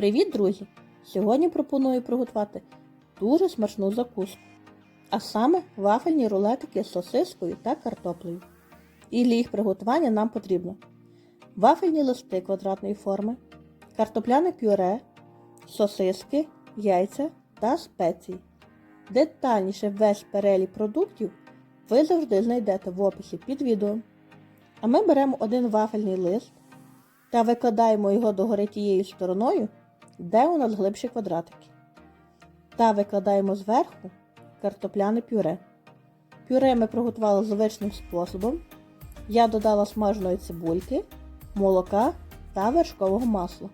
Привіт, друзі! Сьогодні пропоную приготувати дуже смачну закуску, а саме вафельні рулетики з сосискою та картоплею. І для їх приготування нам потрібно вафельні листи квадратної форми, картопляне пюре, сосиски, яйця та спеції. Детальніше весь перелік продуктів ви завжди знайдете в описі під відео. А ми беремо один вафельний лист та викладаємо його догори тією стороною, де у нас глибші квадратики. Та викладаємо зверху картопляне пюре. Пюре ми приготували звичним способом. Я додала смаженої цибульки, молока та вершкового масла,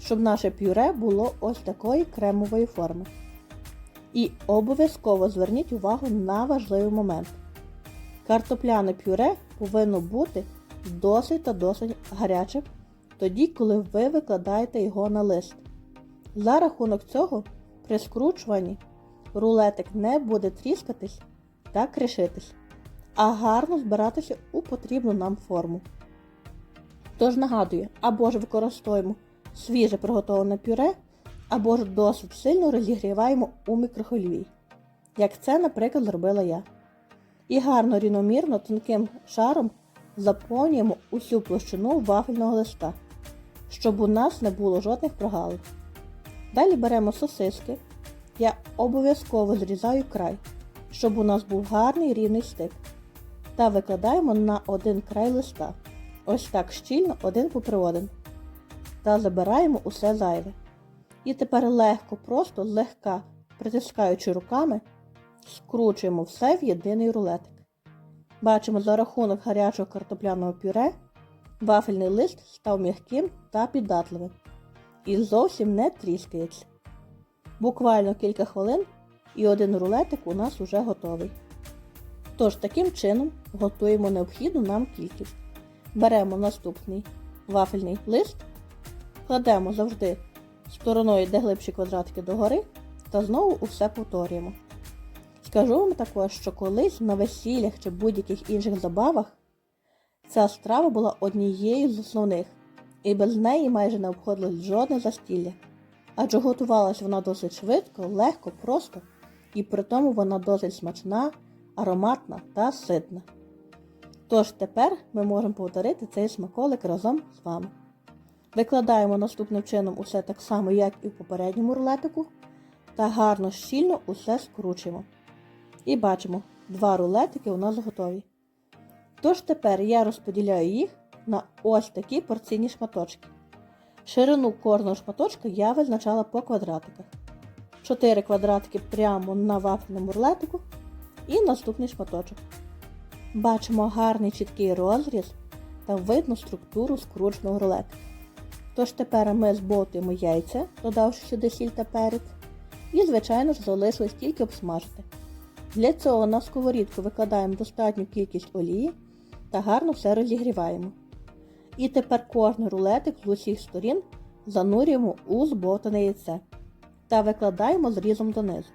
щоб наше пюре було ось такої кремової форми. І обов'язково зверніть увагу на важливий момент. Картопляне пюре повинно бути досить та досить гарячим, тоді, коли ви викладаєте його на лист. За рахунок цього, при скручуванні рулетик не буде тріскатись та кришитись, а гарно збиратися у потрібну нам форму. Тож нагадую, або ж використовуємо свіже приготовлене пюре, або ж досить сильно розігріваємо у мікрохвильовій, як це, наприклад, зробила я. І гарно рівномірно тонким шаром заповнюємо усю площину вафельного листа, щоб у нас не було жодних прогалин. Далі беремо сосиски. Я обов'язково зрізаю край, щоб у нас був гарний рівний стик. Та викладаємо на один край листа. Ось так щільно один попри один. Та забираємо усе зайве. І тепер легко, просто злегка притискаючи руками, скручуємо все в єдиний рулетик. Бачимо за рахунок гарячого картопляного пюре, вафельний лист став м'яким та піддатливим і зовсім не тріскається. Буквально кілька хвилин і один рулетик у нас уже готовий. Тож таким чином готуємо необхідну нам кількість. Беремо наступний вафельний лист, кладемо завжди стороною, де глибші квадратики догори, та знову усе повторюємо. Скажу вам також, що колись на весіллях чи будь-яких інших забавах ця страва була однією з основних, і без неї майже не обходилось жодне застілля. Адже готувалась вона досить швидко, легко, просто, і при тому вона досить смачна, ароматна та ситна. Тож тепер ми можемо повторити цей смаколик разом з вами. Викладаємо наступним чином усе так само, як і в попередньому рулетику, та гарно щільно усе скручуємо. І бачимо, два рулетики у нас готові. Тож тепер я розподіляю їх на ось такі порційні шматочки. Ширину кожного шматочка я визначала по квадратиках. 4 квадратики прямо на вафельному рулетику і наступний шматочок. Бачимо гарний чіткий розріз та видно структуру скрученого рулетика. Тож тепер ми збовтуємо яйця, додавши сюди сіль та перець, і, звичайно ж, залишилось тільки обсмажити. Для цього на сковорідку викладаємо достатню кількість олії та гарно все розігріваємо. І тепер кожний рулетик з усіх сторін занурюємо у збовтане яйце та викладаємо зрізом донизу.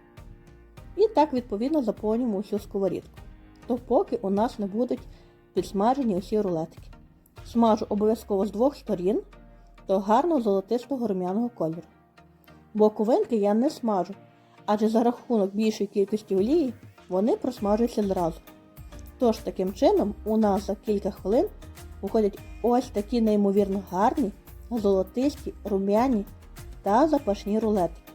І так відповідно заповнюємо усю сковорідку, допоки у нас не будуть підсмажені усі рулетики. Смажу обов'язково з двох сторін до гарно золотистого рум'яного кольору. Боковинки я не смажу, адже за рахунок більшої кількості олії вони просмажуються зразу. Тож таким чином у нас за кілька хвилин виходять ось такі неймовірно гарні, золотисті, рум'яні та запашні рулетики,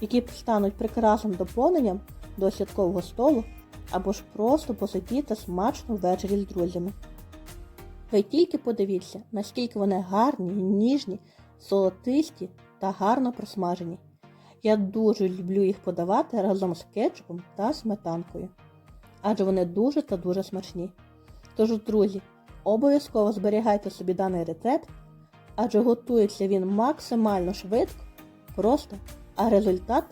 які стануть прекрасним доповненням до святкового столу або ж просто посидіти смачно ввечері з друзями. Ви тільки подивіться, наскільки вони гарні, ніжні, золотисті та гарно просмажені. Я дуже люблю їх подавати разом з кетчупом та сметанкою. Адже вони дуже та дуже смачні. Тож, друзі, обов'язково зберігайте собі даний рецепт, адже готується він максимально швидко, просто, а результат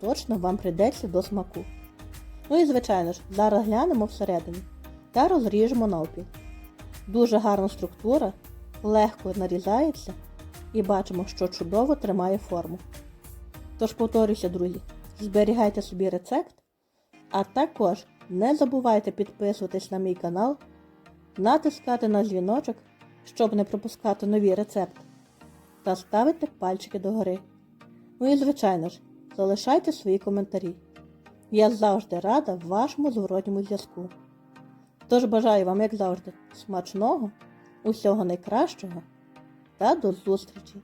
точно вам прийдеться до смаку. Ну і звичайно ж, зараз глянемо всередині та розріжемо навпіл. Дуже гарна структура, легко нарізається і бачимо, що чудово тримає форму. Тож повторюся, друзі, зберігайте собі рецепт, а також не забувайте підписуватись на мій канал, натискати на дзвіночок, щоб не пропускати нові рецепти, та ставити пальчики догори. Ну і звичайно ж, залишайте свої коментарі. Я завжди рада вашому зворотньому зв'язку. Тож бажаю вам, як завжди, смачного, усього найкращого та до зустрічі!